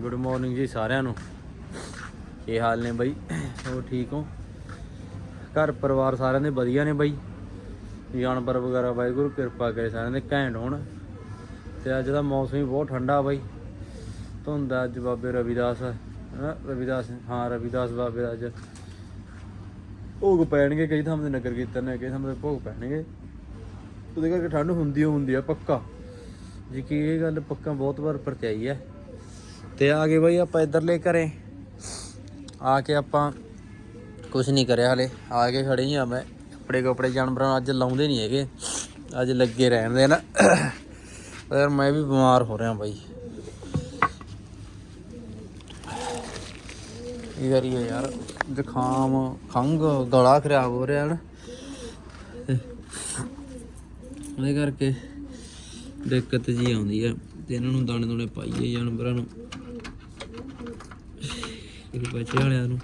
Good morning ਜੀ ਸਾਰਿਆਂ ਨੂੰ। ਕੀ ਹਾਲ ਨੇ ਬਾਈ? ਹੋ ਠੀਕ ਹੋ? ਘਰ ਪਰਿਵਾਰ ਸਾਰਿਆਂ ਦੇ ਵਧੀਆ ਨੇ ਬਾਈ। ਜਾਨਵਰ ਵਗੈਰਾ ਵਾਹਿਗੁਰੂ, ਕਿਰਪਾ ਕਰੇ ਸਾਰਿਆਂ ਦੇ, ਘੈਂਟ ਹੋਣ। ਤੇ ਅੱਜ ਦਾ ਮੌਸਮ ਵੀ ਬਹੁਤ ਠੰਡਾ ਬਾਈ। ਧੁੰਦ ਅੱਜ ਬਾਬੇ ਰਵਿਦਾਸ ਹਨਾ ਰਵਿਦਾਸ, ਹਾਂ, ਰਵਿਦਾਸ ਬਾਬੇ ਦਾ ਅੱਜ। ਭੋਗ ਪੈਣਗੇ, ਕਈ ਥਾਂ ਦੇ ਨਗਰ ਕੀਰਤਨ ਨੇ ਕਈ ਥਾਂ ਤੇ ਭੋਗ ਪੈਣਗੇ। ਉਹਦੇ ਕਰਕੇ ਠੰਡ ਹੁੰਦੀ ਹੁੰਦੀ ਆ, ਪੱਕਾ। ਜੀ ਕੀ ਇਹ ਗੱਲ ਪੱਕਾ, ਬਹੁਤ ਵਾਰ ਪਰਚਾਈ ਹੈ। ਤੇ ਆ ਗਏ ਬਾਈ ਆਪਾਂ ਇੱਧਰਲੇ ਘਰੇ। ਆ ਕੇ ਆਪਾਂ ਕੁਝ ਨਹੀਂ ਕਰਿਆ ਹਲੇ। ਆ ਕੇ ਖੜੇ ਹੀ ਆ ਮੈਂ। ਕੱਪੜੇ ਕੱਪੜੇ ਜਾਨਵਰਾਂ ਨੂੰ ਅੱਜ ਲਾਉਂਦੇ ਨਹੀਂ ਹੈਗੇ। ਅੱਜ ਲੱਗੇ ਰਹਿਣ ਦੇ ਨਾ ਯਾਰ ਮੈਂ ਵੀ ਬਿਮਾਰ ਹੋ ਰਿਹਾ ਬਾਈ। ਇਹ ਕਰੀਏ ਯਾਰ? ਜ਼ੁਕਾਮ ਖੰਗ ਗਲਾ ਖਰਾਬ ਹੋ ਰਿਹਾ ਨਾ। ਉਹਦੇ ਕਰਕੇ ਦਿੱਕਤ ਜੀ ਆਉਂਦੀ ਆ। ਤੇ ਇਹਨਾਂ ਨੂੰ ਦਾਣੇ ਦੋਣੇ ਪਾਈਏ ਜਾਨਵਰਾਂ ਨੂੰ। ਇਹ ਬੱਚੇ ਵਾਲਿਆਂ ਨੂੰ।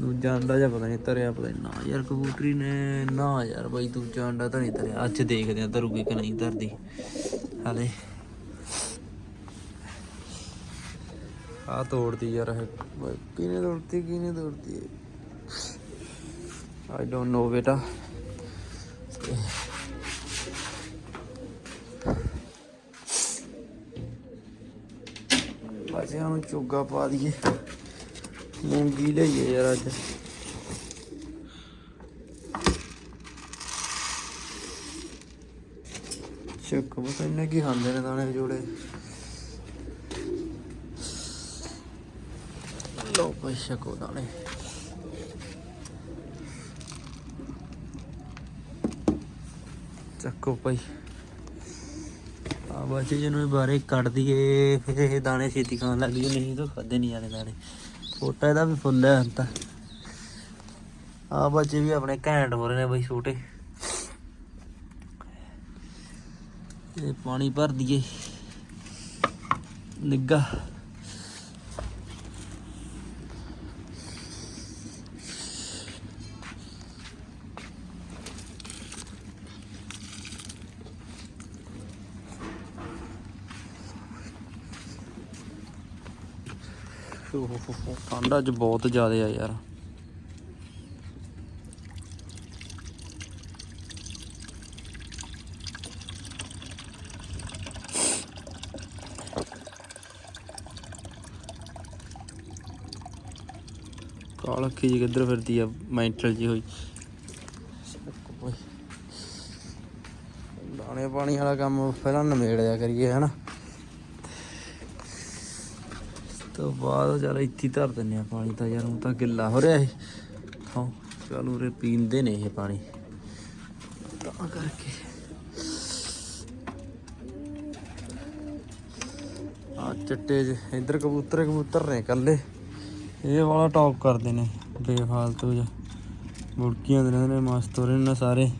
ਦੂਜਾ ਅੰਡਾ ਜਾਂ ਪਤਾ ਨਹੀਂ ਧਰਿਆ, ਪਤਾ ਨਹੀਂ ਨਾ ਯਾਰ ਕਬੂਤਰੀ ਨੇ, ਨਾ ਯਾਰ ਬਾਈ ਦੂਜਾ ਅੰਡਾ ਤਾਂ ਨਹੀਂ ਧਰਿਆ। ਅੱਜ ਦੇਖਦੇ ਆ ਧਰੂਗੀ ਕਿ ਨਹੀਂ ਧਰਦੀ। ਹਾਲੇ। ਆ ਤੋੜਦੀ ਯਾਰ ਇਹ। ਬਾਈ, ਕਿਹਨੇ ਤੋੜਤੀ, ਕਿਹਨੇ ਆਈ ਡੋਨਟ ਨੋ ਬੇਟਾ। ਬਾਜਿਆਂ ਨੂੰ ਚੋਗਾ ਪਾ ਦਈਏ। ਮੂੰਗੀ ਲਈਏ ਯਾਰ ਅੱਜ। ਚੱਕ ਬਸ ਇੰਨੇ ਕੀ ਖਾਂਦੇ ਨੇ ਦਾਣੇ ਜੋੜੇ ਲੋ ਭਾਈ ਛਕੋ ਦਾਣੇ। ਚੱਕੋ ਭਾਈ ਆ ਬਾਜੀ ਜਿਹਨੂੰ ਇਹ ਬਾਰੇ ਕੱਢ ਦਈਏ ਫਿਰ ਇਹ ਦਾਣੇ ਛੇਤੀ ਖਾਣ ਲੱਗ ਜੂ ਨਹੀਂ ਤਾਂ ਖਾਦੇ ਨਹੀਂ ਜਾਣੇ ਦਾਣੇ। ਛੋਟਾ ਇਹਦਾ ਵੀ ਫੁੱਲ ਹੈ ਹੁਣ ਤਾਂ। ਆ ਬੱਚੇ ਵੀ ਆਪਣੇ ਘੈਂਟ ਹੋ ਰਹੇ ਨੇ ਬਈ ਛੋਟੇ। ਇਹ ਪਾਣੀ ਭਰ ਦਈਏ। ਨਿੱਗਾ ਓਹ ਠੰਡ ਅੱਜ ਬਹੁਤ ਜ਼ਿਆਦਾ ਆ ਯਾਰ। ਕਾਲ ਅੱਖੀ ਜੀ ਕਿੱਧਰ ਫਿਰਦੀ ਆ, ਮੈਂਟਲ ਜੀ ਹੋਈ। ਦਾਣੇ ਪਾਣੀ ਵਾਲਾ ਕੰਮ ਪਹਿਲਾਂ ਨਿਮੇੜ ਜਾ ਕਰੀਏ, ਹਨਾ ਇਸ ਤੋਂ ਬਾਅਦ ਚੱਲ ਇੱਥੇ ਧਰ ਦਿੰਨੇ ਆ ਪਾਣੀ ਤਾਂ ਯਾਰ ਹੁਣ ਤਾਂ ਗਿੱਲਾ ਹੋ ਰਿਹਾ ਇਹ। ਹਾਂ, ਚਲ ਉਰੇ ਪੀਂਦੇ ਨੇ ਇਹ ਪਾਣੀ। ਤਾਂ ਕਰਕੇ। ਆ ਚਿੱਟੇ ਜਿਹੇ, ਇੱਧਰ ਕਬੂਤਰ ਕਬੂਤਰ ਨੇ ਇਕੱਲੇ। ਇਹ ਵਾਲਾ ਟੌਪ ਕਰਦੇ ਨੇ, ਬੇਫਾਲਤੂ ਜਿਹਾ। ਮੁੜਕੀਆਂ ਦੇ ਰਹਿੰਦੇ ਨੇ, ਮਸਤ ਹੋ ਰਹੇ ਨੇ ਸਾਰੇ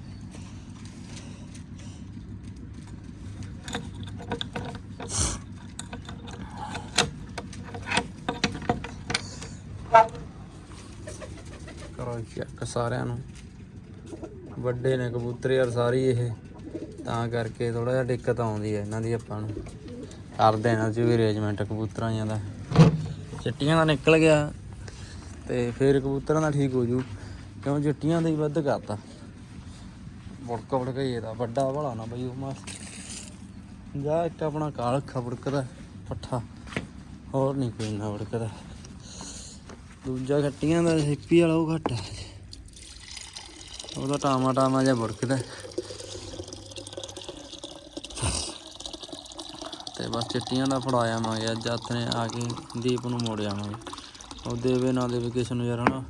ਕਰੋ ਚੈੱਕ ਸਾਰਿਆਂ ਨੂੰ। ਵੱਡੇ ਨੇ ਕਬੂਤਰ ਯਾਰ ਸਾਰੀ ਇਹ। ਤਾਂ ਕਰਕੇ ਥੋੜਾ ਜਿਹਾ ਦਿੱਕਤ ਆਉਂਦੀ ਹੈ ਇਹਨਾਂ ਦੀ ਆਪਾਂ ਨੂੰ। ਕਰਦੇ ਇਹਨਾਂ ਚ ਵੀ ਅਰੇਂਜਮੈਂਟ ਕਬੂਤਰਾਂ ਜਾਂ ਦਾ। ਚਿੱਟੀਆਂ ਦਾ ਨਿਕਲ ਗਿਆ ਤੇ ਫਿਰ ਕਬੂਤਰਾਂ ਦਾ ਠੀਕ ਹੋ ਜੂ। ਕਿਉਂ ਚਿੱਟੀਆਂ ਦਾ ਹੀ ਵੱਧ ਕਰਤਾ। ਬੁੜਕਾ ਬੁੜਕਾ ਹੀ ਇਹਦਾ ਵੱਡਾ ਭਲਾ ਨਾ ਬਈ ਉਹ ਮਸ ਜਾ ਇੱਕ ਆਪਣਾ ਕਾਲ ਅੱਖਾ ਬੁੜਕਦਾ ਪੱਠਾ। ਹੋਰ ਨਹੀਂ ਕੋਈ ਨਾ ਬੁੜਕਦਾ ਦੂਜਾ ਖੱਟੀਆਂ ਦਾ, ਸਿੱਪੀ ਵਾਲਾ ਉਹ ਘੱਟ ਹੈ ਉਹਦਾ ਟਾਮਾ ਟਾਮਾ ਜਿਹਾ ਬੁੜਕਦਾ ਤੇ ਬਸ ਚਿੱਟੀਆਂ ਦਾ ਫੜਾ ਆਵਾਂਗੇ, ਅੱਜ ਹੱਥ ਆ ਕੇ ਦੀਪ ਨੂੰ ਮੋੜ ਆਵਾਂਗੇ। ਉਹ ਦੇਵੇ ਨਾ ਦੇਵੇ ਕਿਸੇ ਨੂੰ ਯਾਰ ਹਨਾ,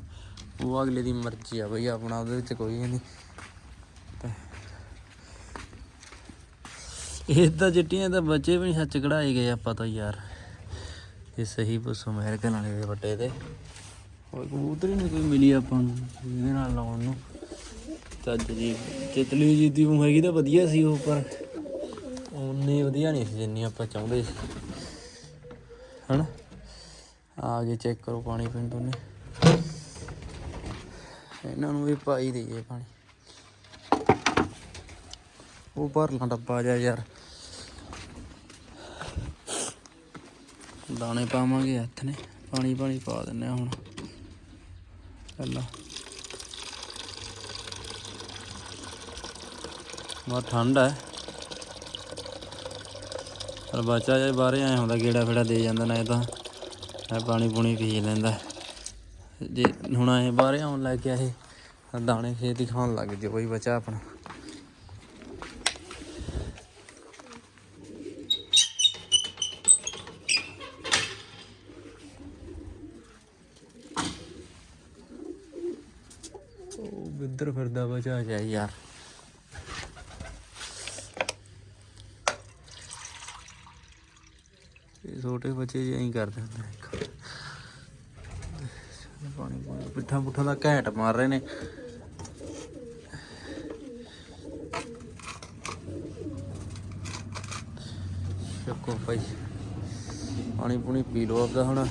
ਉਹ ਅਗਲੇ ਦੀ ਮਰਜ਼ੀ ਆ ਬਈ, ਆਪਣਾ ਉਹਦੇ ਵਿੱਚ ਕੋਈ ਨਹੀਂ। ਤੇ ਇਹ ਤਾਂ ਚਿੱਟੀਆਂ ਤਾਂ ਬੱਚੇ ਵੀ ਨਹੀਂ ਸੱਚ ਕਢਾਏ ਗਏ ਆਪਾਂ ਤਾਂ ਯਾਰ। ਇਹ ਸਹੀ ਬਸ ਅਮਰੀਕਨ ਵਾਲੇ ਦੇ ਵੱਡੇ ਤੇ ਹੋਰ ਕਬੂਤਰ ਹੀ ਨਹੀਂ ਕੋਈ ਮਿਲੀ ਆਪਾਂ ਨੂੰ, ਇਹਦੇ ਨਾਲ ਲਾਉਣ ਨੂੰ। ਚੱਜ ਜੀ, ਤਿਤਲੀ ਜੀ ਦੀ ਊਂ ਹੈਗੀ ਤਾਂ ਵਧੀਆ ਸੀ ਉਹ, ਪਰ ਉਨੀ ਵਧੀਆ ਨਹੀਂ ਸੀ ਜਿੰਨੀ ਆਪਾਂ ਚਾਹੁੰਦੇ ਸੀ। ਹਨਾ? ਆ ਕੇ ਚੈੱਕ ਕਰੋ ਪਾਣੀ ਪੀਣ ਨੇ। ਇਹਨਾਂ ਨੂੰ ਵੀ ਪਾਈ ਦਈਏ ਪਾਣੀ। ਉਹ ਭਰ ਲਾਂ ਡੱਬਾ ਜਾ ਯਾਰ। ਦਾਣੇ ਪਾਵਾਂਗੇ ਹੱਥ ਨੇ। ਪਾਣੀ ਪਾਣੀ ਪਾ ਦਿੰਨੇ ਆ ਹੁਣ। ਪਹਿਲਾਂ। ਬਹੁਤ ਠੰਡ ਹੈ। ਪਰ ਬੱਚਾ ਜੇ ਬਾਹਰੇ ਆਇਆ ਹੁੰਦਾ, ਗੇੜਾ ਫੇੜਾ ਦੇ ਜਾਂਦਾ ਨਾ ਇਹ ਤਾਂ। ਇਹ ਪਾਣੀ ਪੂਣੀ ਪੀ ਲੈਂਦਾ। ਜੇ ਹੁਣ ਆਏ ਬਾਹਰੇ ਆਉਣ ਲੱਗ ਗਿਆ ਇਹ ਦਾਣੇ ਖੇਤ ਹੀ ਖਾਣ ਲੱਗ ਜੇ ਕੋਈ ਬੱਚਾ ਆਪਣਾ। ਉਹ ਬਿੱਦਰ ਫਿਰਦਾ ਬਚਾ ਜਾਈ ਯਾਰ ਇਹ ਛੋਟੇ ਬੱਚੇ ਜਿਹੇ ਹੀ ਕਰਦੇ ਹੁੰਦੇ ਨੇ ਪਾਣੀ ਪਾਣੀ, ਪਿੱਠਾਂ ਪੁੱਠਾਂ ਦਾ ਘੈਂਟ ਮਾਰ ਰਹੇ ਨੇ। ਚੱਕੋ ਭਾਈ। ਪਾਣੀ ਪੂਣੀ ਪੀ ਲਓ ਆਪਦਾ ਹੁਣ।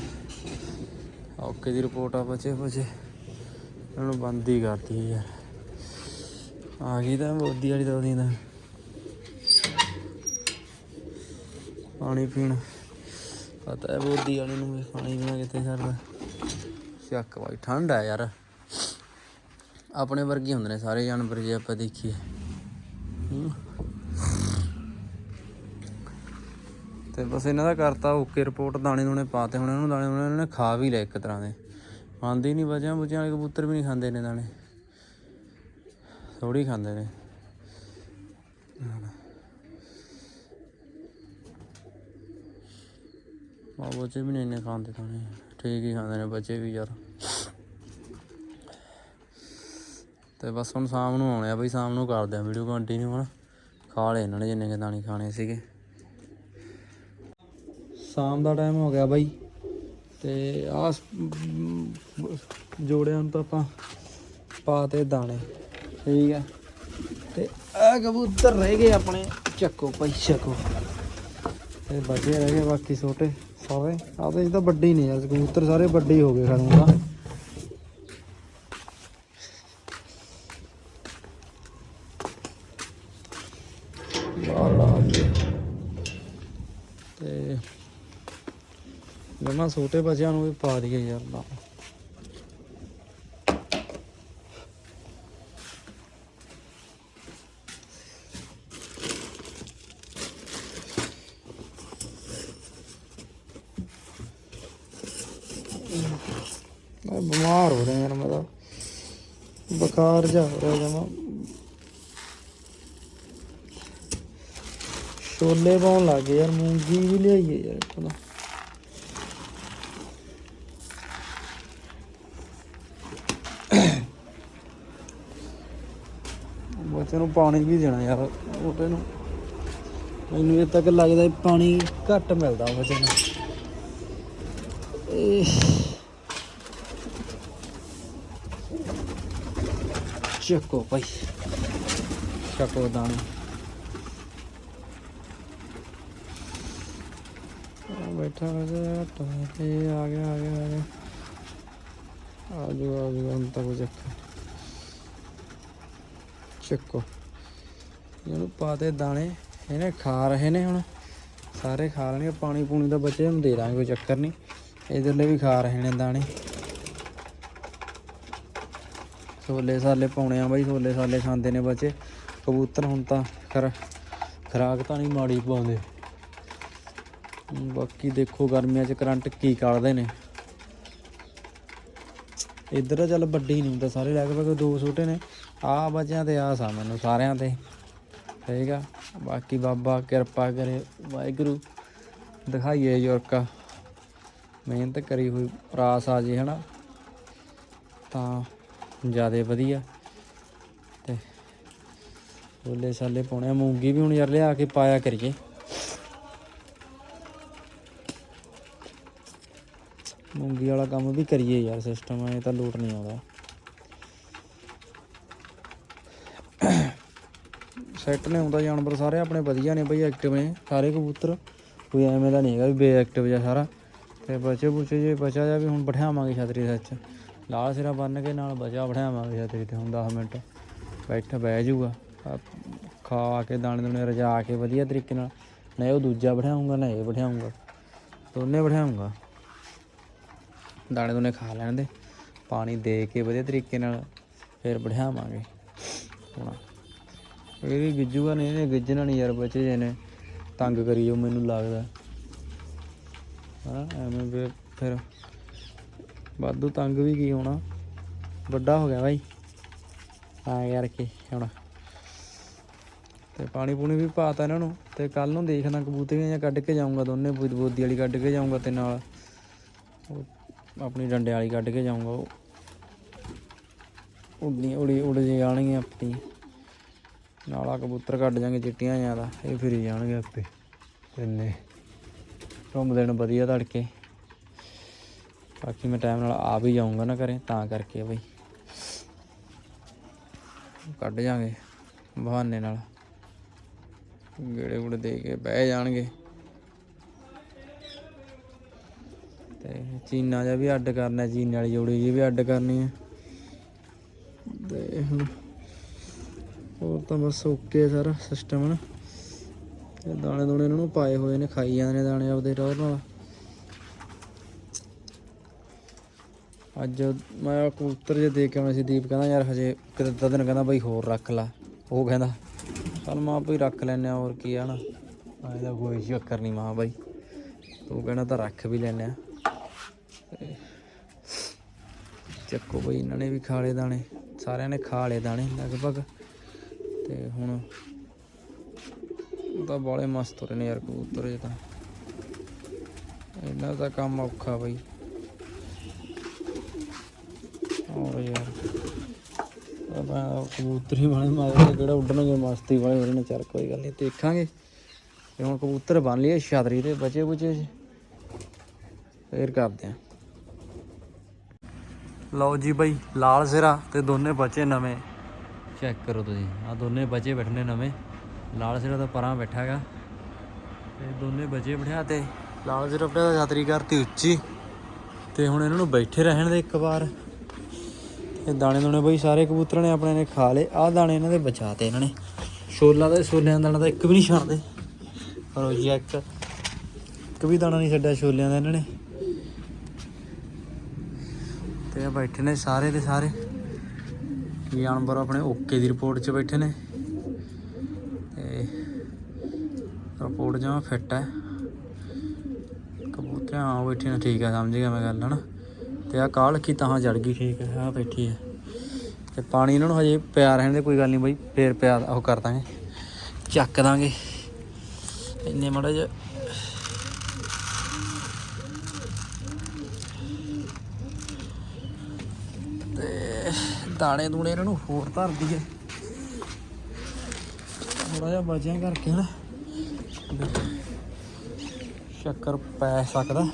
ਓਕੇ ਦੀ ਰਿਪੋਰਟ ਆ ਬਚੇ ਬਚੇ। ਇਹਨਾਂ ਨੂੰ ਬੰਦ ਹੀ ਕਰਤੀ ਹੈ ਯਾਰ। ਆ ਗਈ ਤਾਂ ਮੋਦੀ ਵਾਲੀ ਤਾਂ ਉਹਦੀ ਤਾਂ ਪਾਣੀ ਪੀਣ। ਪਤਾ ਹੈ ਮੋਦੀ ਵਾਲੇ ਨੂੰ ਵੀ ਪਾਣੀ ਪੀਣਾ ਕਿੱਥੇ ਛੱਡਦਾ ਚੱਕ ਭਾਈ ਠੰਡ ਹੈ ਯਾਰ। ਆਪਣੇ ਵਰਗੇ ਹੁੰਦੇ ਨੇ ਸਾਰੇ ਜਾਨਵਰ ਜੇ ਆਪਾਂ ਦੇਖੀਏ। ਤੇ ਬਸ ਇਹਨਾਂ ਦਾ ਕਰਤਾ ਓਕੇ ਰਿਪੋਰਟ, ਦਾਣੇ ਦੂਣੇ ਪਾਤੇ ਹੁਣ ਨੂੰ, ਦਾਣੇ ਦੂਣੇ ਇਹਨਾਂ ਨੇ ਖਾ ਵੀ ਲਏ ਇੱਕ ਤਰ੍ਹਾਂ ਦੇ। ਖਾਂਦੇ ਹੀ ਨਹੀਂ, ਬਚਿਆ ਬੁਚਿਆਂ ਵਾਲੇ ਕਬੂਤਰ ਵੀ ਨਹੀਂ ਖਾਂਦੇ ਨੇ ਦਾਣੇ। ਥੋੜੀ ਖਾਂਦੇ ਨੇ। ਆ ਬੱਚੇ ਵੀ ਨਹੀਂ ਇੰਨੇ ਖਾਂਦੇ ਖਾਣੇ ਠੀਕ ਹੀ ਖਾਂਦੇ ਨੇ ਬੱਚੇ ਵੀ ਯਾਰ। ਤੇ ਬਸ ਹੁਣ ਸ਼ਾਮ ਨੂੰ ਆਉਣੇ ਆ ਬਈ, ਸ਼ਾਮ ਨੂੰ ਕਰਦੇ ਆ ਵੀਡੀਓ ਕੰਟੀਨਿਊ ਹੁਣ। ਖਾ ਲਏ ਇਹਨਾਂ ਨੇ ਜਿੰਨੇ ਕਿ ਦਾਣੇ ਖਾਣੇ ਸੀਗੇ। ਸ਼ਾਮ ਦਾ ਟਾਈਮ ਹੋ ਗਿਆ ਬਾਈ। ਤੇ ਆ ਜੋੜਿਆਂ ਨੂੰ ਤਾਂ ਆਪਾਂ ਪਾਤੇ ਦਾਣੇ। ਠੀਕ ਹੈ ਤੇ ਆ ਕਬੂਤਰ ਰਹਿ ਗਏ ਆਪਣੇ ਚੱਕੋ ਭਾਈ, ਚੱਕੋ। ਤੇ ਬਚੇ ਰਹਿ ਗਏ ਬਾਕੀ ਛੋਟੇ। ਸਾਰੇ ਆਦੇ ਤਾਂ ਵੱਡੇ ਨੇ ਯਾਰ ਕਬੂਤਰ ਸਾਰੇ ਵੱਡੇ ਹੋ ਗਏ ਖੜੂ ਤਾਂ। ਤੇ ਜਮਾ ਛੋਟੇ ਬੱਚਿਆਂ ਨੂੰ ਵੀ ਪਾ ਦਈਏ ਯਾਰ, ਨਾ। ਮੈਂ ਬਿਮਾਰ ਹੋ ਰਿਹਾ ਯਾਰ, ਮੈਂ ਬੁਖਾਰ ਜਾ ਹੋ ਰਿਹਾ ਜਮਾ। ਛੋਲੇ ਪਾਉਣ ਲੱਗ ਗਏ ਯਾਰ, ਮੂੰਗੀ ਵੀ ਲਿਆਈਏ ਯਾਰ ਇੱਕ ਬੱਚੇ ਨੂੰ ਪਾਣੀ ਵੀ ਦੇਣਾ ਯਾਰ ਉਹਦੇ ਨੂੰ। ਮੈਨੂੰ ਇਹ ਤੱਕ ਲੱਗਦਾ ਪਾਣੀ ਘੱਟ ਮਿਲਦਾ ਬੱਚੇ ਨੂੰ। ਇਹ ਚੱਕੋ ਭਾਈ ਚੱਕੋ ਦਾਣੇ ਆ ਬੈਠਾ ਵਜੇ ਤੇ ਆ ਗਿਆ ਆ ਗਿਆ ਆ ਗਿਆ ਆ ਜੂ ਆ ਜੂ ਹੁਣ ਤੱਕ ਚੱਕ ਚੱਕੋ ਇਹਨੂੰ ਪਾਤੇ ਦਾਣੇ ਇਹਨੇ ਖਾ ਰਹੇ ਨੇ ਹੁਣ ਸਾਰੇ ਖਾ ਲੈਣਗੇ ਪਾਣੀ ਪੂਣੀ ਦਾ ਬਚੇ ਨੂੰ ਦੇ ਦਾਂਗੇ ਕੋਈ ਚੱਕਰ ਨਹੀਂ ਇਧਰਲੇ ਵੀ ਖਾ ਰਹੇ ਨੇ ਦਾਣੇ ਛੋਲੇ ਸਾਲੇ ਪਾਉਣੇ ਆ ਬਾਈ, ਛੋਲੇ ਸਾਲੇ ਖਾਂਦੇ ਨੇ ਬੱਚੇ। ਕਬੂਤਰ ਹੁਣ ਤਾਂ ਖਰ, ਖਰਾਕ ਤਾਂ ਨਹੀਂ ਮਾੜੀ ਪਾਉਂਦੇ। ਬਾਕੀ ਦੇਖੋ ਗਰਮੀਆਂ 'ਚ ਕਰੰਟ ਕੀ ਕੱਢਦੇ ਨੇ। ਇੱਧਰ ਚੱਲ ਵੱਡੀ ਨਹੀਂ ਹੁੰਦਾ, ਸਾਰੇ ਲਗਭਗ ਦੋ ਛੋਟੇ ਨੇ। ਆ ਬੱਚਿਆਂ ਤੇ ਆਸ ਆ ਮੈਨੂੰ ਸਾਰਿਆਂ ਤੇ ਠੀਕ ਆ, ਬਾਕੀ ਬਾਬਾ ਕਿਰਪਾ ਕਰੇ, ਵਾਹਿਗੁਰੂ ਦਿਖਾਈਏ ਯੋਰਕਾ ਮਿਹਨਤ ਕਰੀ ਹੋਈ, ਰਾਸ ਆ ਜੇ, ਹਨਾ। ਤਾਂ ਜਿਆਦੇ ਵਧੀਆ। ਤੇ ਛੋਲੇ ਛਾਲੇ ਪਾਉਣੇ ਆ, ਮੂੰਗੀ ਵੀ ਹੁਣ ਯਾਰ ਲਿਆ ਕੇ ਪਾਇਆ ਕਰੀਏ। ਮੂੰਗੀ ਵਾਲਾ ਕੰਮ ਵੀ ਕਰੀਏ ਯਾਰ ਸਿਸਟਮ ਐ ਤਾਂ ਲੋਟ ਨਹੀਂ ਆਉਂਦਾ। ਸੈੱਟ ਨੇ ਹੁੰਦਾ ਜਾਨਵਰ ਸਾਰੇ, ਆਪਣੇ ਵਧੀਆ ਨੇ ਬਈ ਐਕਟਿਵ ਨੇ, ਸਾਰੇ ਕਬੂਤਰ। ਕੋਈ ਐਵੇਂ ਦਾ ਨਹੀਂ ਹੈਗਾ ਵੀ ਬੇਐਕਟਿਵ ਜਾਂ ਸਾਰਾ। ਤੇ ਬਚੇ ਬੁਚੇ ਜੇ ਬਚਾ ਜਾ ਵੀ ਹੁਣ ਬਿਠਾਵਾਂਗੇ ਛਤਰੀ ਸੱਚ ਲਾਲ ਸਿਰਾ ਬੰਨ ਕੇ ਨਾਲ ਬਚਾ ਬਿਠਾਵਾਂਗੇ ਛਤਰੀ ਤੇ ਹੁਣ 10 ਮਿੰਟ। ਬੈਠਾ ਬਹਿ ਜਾਊਗਾ। ਖਾ ਕੇ ਦਾਣੇ ਦੁਣੇ ਰਜਾ ਕੇ ਵਧੀਆ ਤਰੀਕੇ ਨਾਲ। ਨਾ ਉਹ ਦੂਜਾ ਬਿਠਾਉਂਗਾ ਨਾ ਇਹ ਬਿਠਾਉਂਗਾ ਦੋਨੇ ਬਿਠਾਉਂਗਾ ਦਾਣੇ ਦੋਨੇ ਖਾ ਲੈਣ ਦੇ। ਪਾਣੀ ਦੇ ਕੇ ਵਧੀਆ ਤਰੀਕੇ ਨਾਲ ਫਿਰ ਬਿਠਾਵਾਂਗੇ। ਹੁਣ ਇਹ ਵੀ ਗਿੱਜੂਗਾ ਨਹੀਂ ਇਹਨੇ ਗਿੱਜਣਾ ਨਹੀਂ ਯਾਰ ਬੱਚੇ ਜੇ ਨੇ। ਤੰਗ ਕਰੀ ਜੋ ਮੈਨੂੰ ਲੱਗਦਾ। ਹਾਂ, ਐਵੇਂ ਫਿਰ ਵਾਧੂ ਤੰਗ ਵੀ ਕੀ ਹੋਣਾ। ਵੱਡਾ ਹੋ ਗਿਆ ਬਾਈ। ਆ ਯਾਰ ਕੇ ਹੁਣ। ਤੇ ਪਾਣੀ ਪੂਣੀ ਵੀ ਪਾਤਾ ਇਹਨਾਂ ਨੂੰ। ਤੇ ਕੱਲ ਨੂੰ ਦੇਖਣਾ ਕਬੂਤਰੀਆਂ ਜਾਂ ਕੱਢ ਕੇ ਜਾਊਂਗਾ ਦੋਨੇ, ਬੋਦੀ ਬੋਦੀ ਵਾਲੀ ਕੱਢ ਕੇ ਜਾਊਂਗਾ ਤੇ ਨਾਲ ਉਹ ਆਪਣੀ ਡੰਡੇ ਵਾਲੀ ਕੱਢ ਕੇ ਜਾਊਂਗਾ ਉਹ। ਉੜਨੀ ਉੜੀ, ਉੜ ਜੇ ਜਾਣਗੀਆਂ ਆਪਣੀ। ਨਾਲਾ ਕਬੂਤਰ ਕੱਢ ਜਾਣਗੇ ਚਿੱਟੀਆਂ ਜਾਂ ਦਾ, ਇਹ ਫਿਰੀ ਜਾਣਗੇ ਆਪੇ। ਤਿੰਨੇ ਘੁੰਮਦੇ ਨੂੰ ਵਧੀਆ ਤੜਕੇ। ਬਾਕੀ ਮੈਂ ਟਾਈਮ ਨਾਲ ਆ ਵੀ ਜਾਊਂਗਾ ਨਾ ਘਰੇ, ਤਾਂ ਕਰਕੇ ਬਈ। ਕੱਢ ਜਾਾਂਗੇ ਬਹਾਨੇ ਨਾਲ। ਗੇੜੇ ਗੁੜੇ ਦੇ ਕੇ ਬਹਿ ਜਾਣਗੇ। ਤੇ ਚੀਨਾ ਜਿਹਾ ਵੀ ਅੱਡ ਕਰਨਾ, ਚੀਨ ਵਾਲੀ ਜੋੜੀ ਜੀ ਵੀ ਅੱਡ ਕਰਨੀ ਹੈ ਤੇ ਹੁਣ ਹੋਰ ਤਾਂ ਬਸ ਓਕੇ ਸਾਰਾ ਸਿਸਟਮ ਨਾ ਤੇ ਦਾਣੇ ਦੂਣੇ ਇਹਨਾਂ ਨੂੰ ਪਾਏ ਹੋਏ ਨੇ, ਖਾਈ ਜਾਂਦੇ ਨੇ ਦਾਣੇ ਆਪਦੇ ਰੋਹ ਨਾਲ। ਅੱਜ ਮੈਂ ਕਬੂਤਰ ਜੇ ਦੇ ਕੇ ਆਉਣਾ ਸੀ, ਦੀਪ ਕਹਿੰਦਾ ਯਾਰ ਹਜੇ ਕਿਤੇ ਅੱਧਾ ਦਿਨ ਕਹਿੰਦਾ ਬਈ ਹੋਰ ਰੱਖ ਲਾ। ਉਹ ਕਹਿੰਦਾ, ਚੱਲ ਮਾਂ ਬਈ ਰੱਖ ਲੈਨੇ ਆ ਹੋਰ ਕੀ ਆ ਨਾ। ਇਹਦਾ ਕੋਈ ਚੱਕਰ ਨਹੀਂ ਮਾਂ ਬਈ। ਤੂੰ ਕਹਿੰਦਾ ਤਾਂ ਰੱਖ ਵੀ ਲੈਨੇ ਆ ਚੱਕੋ ਬਈ, ਇਹਨਾਂ ਨੇ ਵੀ ਖਾ ਲਏ ਦਾਣੇ, ਸਾਰਿਆਂ ਨੇ ਖਾ ਲਏ ਦਾਣੇ ਲਗਭਗ। ਤੇ ਹੁਣ ਤਾਂ ਬਾਲੇ ਮਸਤ ਹੋ ਰਹੇ ਨੇ ਯਾਰ ਕਬੂਤਰ ਇਹ ਤਾਂ। ਇਹਨਾਂ ਦਾ ਕੰਮ ਔਖਾ ਬਈ। ਹੋਰ ਯਾਰ। ਆਪਾਂ ਕਬੂਤਰ ਵਾਲੇ ਮਾਰੇ ਕਿਹੜਾ ਉੱਡਣਗੇ ਮਸਤੀ ਵਾਲੇ ਹੋ ਰਹੇ ਨੇ ਚੱਲ ਕੋਈ ਗੱਲ ਨਹੀਂ ਦੇਖਾਂਗੇ। ਤੇ ਹੁਣ ਕਬੂਤਰ ਬਣ ਲਈਏ ਛਤਰੀ ਤੇ ਬਚੇ ਬੁਚੇ ਫੇਰ ਕਰਦੇ ਆ। ਲਓ ਜੀ ਬਾਈ, ਲਾਲ ਸਿਰਾ ਤੇ ਦੋਨੇ ਬਚੇ ਨਵੇਂ। ਚੈੱਕ ਕਰੋ ਤੁਸੀਂ ਆ ਦੋਨੇ ਬਚੇ ਬੈਠਨੇ ਨਵੇਂ। ਲਾਲ ਸਿਰਾ ਤਾਂ ਪਰਾਂ ਬੈਠਾ ਹੈਗਾ ਤੇ ਦੋਨੇ ਬਚੇ ਬਿਠਾ ਤੇ, ਲਾਲ ਸਿਰਾ ਆਪਣੇ ਛਤਰੀ ਕਰਤੀ ਉੱਚੀ। ਤੇ ਹੁਣ ਇਹਨਾਂ ਨੂੰ ਬੈਠੇ ਰਹਿਣ ਦੇ ਇੱਕ ਵਾਰ। ਇਹ ਦਾਣੇ ਦੋਣੇ ਬਈ ਸਾਰੇ ਕਬੂਤਰਾਂ ਨੇ ਆਪਣੇ ਨੇ ਖਾ ਲਏ। ਆਹ ਦਾਣੇ ਇਹਨਾਂ ਦੇ ਬਚਾਤੇ ਇਹਨਾਂ ਨੇ। ਛੋਲਾ ਦਾ, ਛੋਲਿਆਂ ਦਾ ਦਾਣਾ ਤਾਂ ਇੱਕ ਵੀ ਨਹੀਂ ਛੱਡਦੇ। ਕਰੋ ਜੀ ਇੱਕ। ਇੱਕ ਵੀ ਦਾਣਾ ਨਹੀਂ ਛੱਡਿਆ ਛੋਲਿਆਂ ਦਾ ਇਹਨਾਂ ਨੇ। ਤੇ ਆ ਬੈਠੇ ਨੇ ਸਾਰੇ ਦੇ ਸਾਰੇ। ਜਾਨਵਰ ਆਪਣੇ ਓਕੇ ਦੀ ਰਿਪੋਰਟ 'ਚ ਬੈਠੇ ਨੇ। ਤੇ ਰਿਪੋਰਟ ਜਮਾ ਫਿੱਟ ਹੈ। ਕਬੂਤਰ ਆ ਬੈਠੇ ਨੇ, ਠੀਕ ਹੈ, ਸਮਝ ਗਿਆ ਮੈਂ ਗੱਲ, ਹਨਾ? ਤੇ ਆ ਕਾਲ ਕੀ ਤਾਂ ਜੜ ਗਈ। ਠੀਕ ਹੈ ਆ ਬੈਠੀ ਹੈ। ਤੇ ਪਾਣੀ ਇਹਨਾਂ ਨੂੰ ਹਜੇ ਪਿਆ ਰਹਿਣ ਦੇ ਕੋਈ ਗੱਲ ਨਹੀਂ ਬਾਈ ਫੇਰ ਪਿਆ ਉਹ ਕਰ ਦਾਂਗੇ। ਚੱਕ ਦਾਂਗੇ। ਇੰਨੇ ਮੜਾ ਜਿਹਾ। ਤੇ ਦਾਣੇ ਦੂਣੇ ਇਹਨਾਂ ਨੂੰ ਹੋਰ ਧਰ ਦਈਏ। ਥੋੜਾ ਜਿਹਾ ਬਚਿਆ ਕਰਕੇ ਨਾ ਸ਼ੱਕਰ ਪੈ ਸਕਦਾ।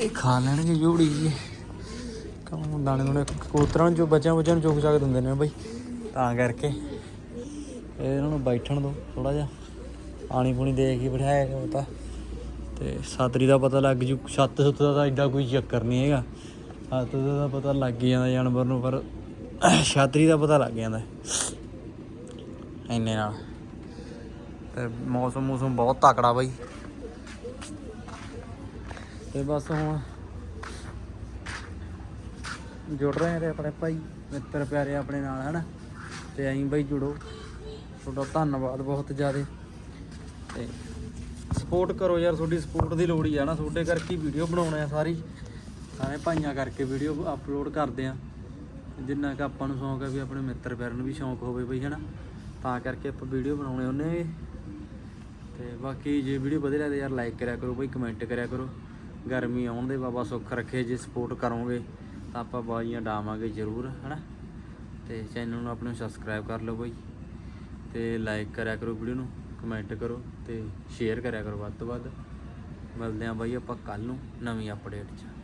ਇਹ ਖਾ ਲੈਣਗੇ ਜੋੜੀ ਜੀ। ਕੰਮ ਦਾਣੇ ਦੂਣੇ ਕਬੂਤਰਾਂ ਨੂੰ ਜੋ ਬੱਚਿਆਂ ਬੱਚਿਆਂ ਨੂੰ ਚੁੱਕ ਸਕਦੇ ਦਿੰਦੇ ਨੇ ਬਈ। ਤਾਂ ਕਰਕੇ ਇਹਨਾਂ ਨੂੰ ਬੈਠਣ ਦੋ ਥੋੜਾ ਜਿਹਾ। ਪਾਣੀ ਪੂਣੀ ਦੇ ਕੇ ਬਿਠਾਇਆ ਗਿਆ ਉਹ ਤਾਂ। ਤੇ ਸਾਤਰੀ ਦਾ ਪਤਾ ਲੱਗ ਜੂ, ਛੱਤ ਸੁੱਤ ਦਾ ਤਾਂ ਐਡਾ ਕੋਈ ਚੱਕਰ ਨਹੀਂ ਹੈਗਾ। ਛੱਤ ਦਾ ਤਾਂ ਪਤਾ ਲੱਗ ਹੀ ਜਾਂਦਾ ਜਾਨਵਰ ਨੂੰ, ਪਰ ਛਾਤਰੀ ਦਾ ਪਤਾ ਲੱਗ ਜਾਂਦਾ। ਇੰਨੇ ਨਾਲ। ਤੇ ਮੌਸਮ ਮੌਸਮ ਬਹੁਤ ਤਕੜਾ ਬਾਈ। ਤੇ ਬਸ ਹੁਣ ਜੁੜ ਰਹੇ ਨੇ ਆਪਣੇ ਭਾਈ ਮਿੱਤਰ ਪਿਆਰੇ ਆਪਣੇ ਨਾਲ, ਹਨਾ? ਤੇ ਐਂ ਬਾਈ ਜੁੜੋ। ਤੁਹਾਡਾ ਧੰਨਵਾਦ ਬਹੁਤ ਜ਼ਿਆਦਾ। ਤੇ ਸਪੋਰਟ ਕਰੋ ਯਾਰ, ਤੁਹਾਡੀ ਸਪੋਰਟ ਦੀ ਲੋੜ ਹੀ ਆ ਨਾ ਤੁਹਾਡੇ ਕਰਕੇ ਵੀਡੀਓ ਬਣਾਉਣੇ ਆ ਸਾਰੀ। ਸਾਰੇ ਭਾਈਆਂ ਕਰਕੇ ਵੀਡੀਓ ਅਪਲੋਡ ਕਰਦੇ ਆ। ਜਿੰਨਾ ਕਿ ਆਪਾਂ ਨੂੰ ਸ਼ੌਂਕ ਹੈ ਵੀ ਆਪਣੇ ਮਿੱਤਰ ਪਿਆਰ ਨੂੰ ਵੀ ਸ਼ੌਂਕ ਹੋਵੇ ਬਈ, ਹਨਾ? ਤਾਂ ਕਰਕੇ ਆਪਾਂ ਵੀਡੀਓ ਬਣਾਉਣੇ ਉਹਨੇ ਤੇ ਬਾਕੀ ਜੇ ਵੀਡੀਓ ਵਧੀਆ ਲੱਗਦੀ ਯਾਰ ਲਾਈਕ ਕਰਿਆ ਕਰੋ ਬਈ ਕਮੈਂਟ ਕਰਿਆ ਕਰੋ। ਗਰਮੀ ਆਉਣ ਦੇ ਬਾਬਾ ਸੁੱਖ ਰੱਖੇ, ਜੇ ਸਪੋਰਟ ਕਰੋਗੇ ਤਾਂ ਆਪਾਂ ਬਾਜ਼ੀਆਂ ਡਾਵਾਂਗੇ ਜ਼ਰੂਰ, ਹਨਾ? ਤੇ ਚੈਨਲ ਨੂੰ ਆਪਣੇ ਸਬਸਕ੍ਰਾਈਬ ਕਰ ਲਓ ਬਈ ਤੇ ਲਾਈਕ ਕਰਿਆ ਕਰੋ ਵੀਡੀਓ ਨੂੰ ਕਮੈਂਟ ਕਰੋ ਤੇ ਸ਼ੇਅਰ ਕਰਿਆ ਕਰੋ ਵੱਧ ਤੋਂ ਵੱਧ। ਮਿਲਦੇ ਆਂ ਬਾਈ ਆਪਾਂ ਕੱਲ ਨੂੰ ਨਵੀਂ ਅਪਡੇਟ 'ਚ।